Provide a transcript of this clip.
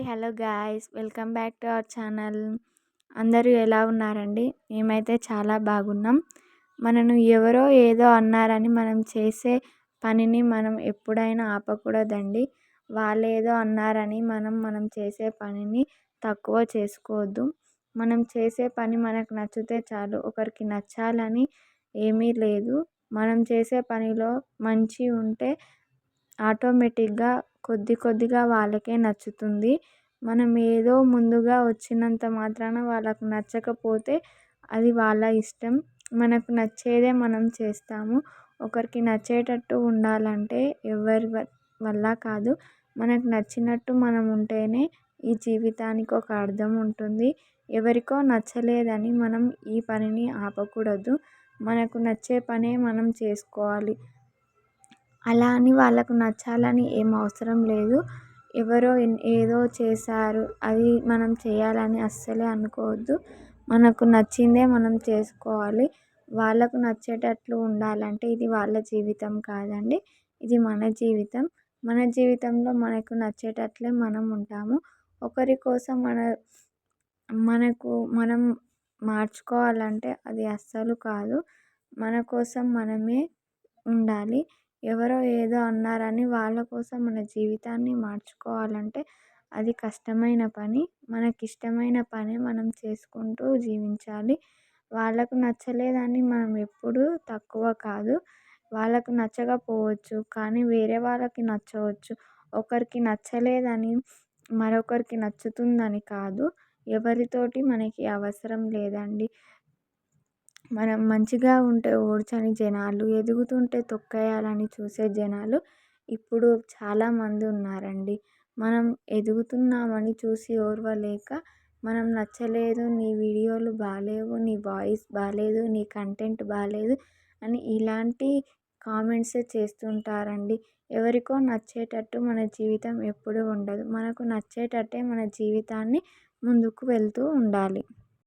Hi hello guys welcome back to our channel. అందరూ ఎలా ఉన్నారండి? మేమైతే చాలా బాగున్నాం. మనను ఎవరో ఏదో అన్నారని మనం చేసే పనిని మనం ఎప్పుడైనా ఆపకూడదండి. వాళ్ళు ఏదో అన్నారని మనం మనం చేసే పనిని తక్కువ చేసుకోవద్దు. మనం చేసే పని మనకు నచ్చితే చాలు. ఒకరికి నచ్చాలని ఏమీ లేదు. మనం చేసే పనిలో మంచి ఉంటే ఆటోమేటిక్గా కొద్ది కొద్దిగా వాళ్ళకే నచ్చుతుంది. మనం ఏదో ముందుగా వచ్చినంత మాత్రాన వాళ్ళకు నచ్చకపోతే అది వాళ్ళ ఇష్టం. మనకు నచ్చేదే మనం చేస్తాము. ఒకరికి నచ్చేటట్టు ఉండాలంటే ఎవరి వల్ల కాదు. మనకు నచ్చినట్టు మనం ఉంటేనే ఈ జీవితానికి ఒక అర్థం ఉంటుంది. ఎవరికో నచ్చలేదని మనం ఈ పనిని ఆపకూడదు. మనకు నచ్చే పనే మనం చేసుకోవాలి. అలా అని వాళ్ళకు నచ్చాలని ఏం అవసరం లేదు. ఎవరో ఏదో చేశారు అది మనం చేయాలని అస్సలే అనుకోవద్దు. మనకు నచ్చిందే మనం చేసుకోవాలి. వాళ్ళకు నచ్చేటట్లు ఉండాలంటే ఇది వాళ్ళ జీవితం కాదండి. ఇది మన జీవితం. మన జీవితంలో మనకు నచ్చేటట్లే మనం ఉంటాము. ఒకరి కోసం మన మనకు మనం మార్చుకోవాలంటే అది అస్సలు కాదు. మన కోసం మనమే ఉండాలి. ఎవరో ఏదో అన్నారని వాళ్ళ కోసం మన జీవితాన్ని మార్చుకోవాలంటే అది కష్టమైన పని. మనకి ఇష్టమైన పని మనం చేసుకుంటూ జీవించాలి. వాళ్ళకు నచ్చలేదని మనం ఎప్పుడూ తక్కువ కాదు. వాళ్ళకు నచ్చకపోవచ్చు కానీ వేరే వాళ్ళకి నచ్చవచ్చు. ఒకరికి నచ్చలేదని మరొకరికి నచ్చుతుందని కాదు. ఎవరితోటి మనకి అవసరం లేదండి. మనం మంచిగా ఉంటే ఓడ్చని జనాలు ఎదుగుతుంటే తొక్కేయాలని చూసే జనాలు ఇప్పుడు చాలామంది ఉన్నారండి. మనం ఎదుగుతున్నామని చూసి ఓర్వలేక మనం నచ్చలేదు నీ వీడియోలు బాగాలేవు నీ వాయిస్ బాగాలేదు నీ కంటెంట్ బాగాలేదు అని ఇలాంటి కామెంట్సే చేస్తుంటారండి. ఎవరికో నచ్చేటట్టు మన జీవితం ఎప్పుడూ ఉండదు. మనకు నచ్చేటట్టే మన జీవితాన్ని ముందుకు వెళ్తూ ఉండాలి.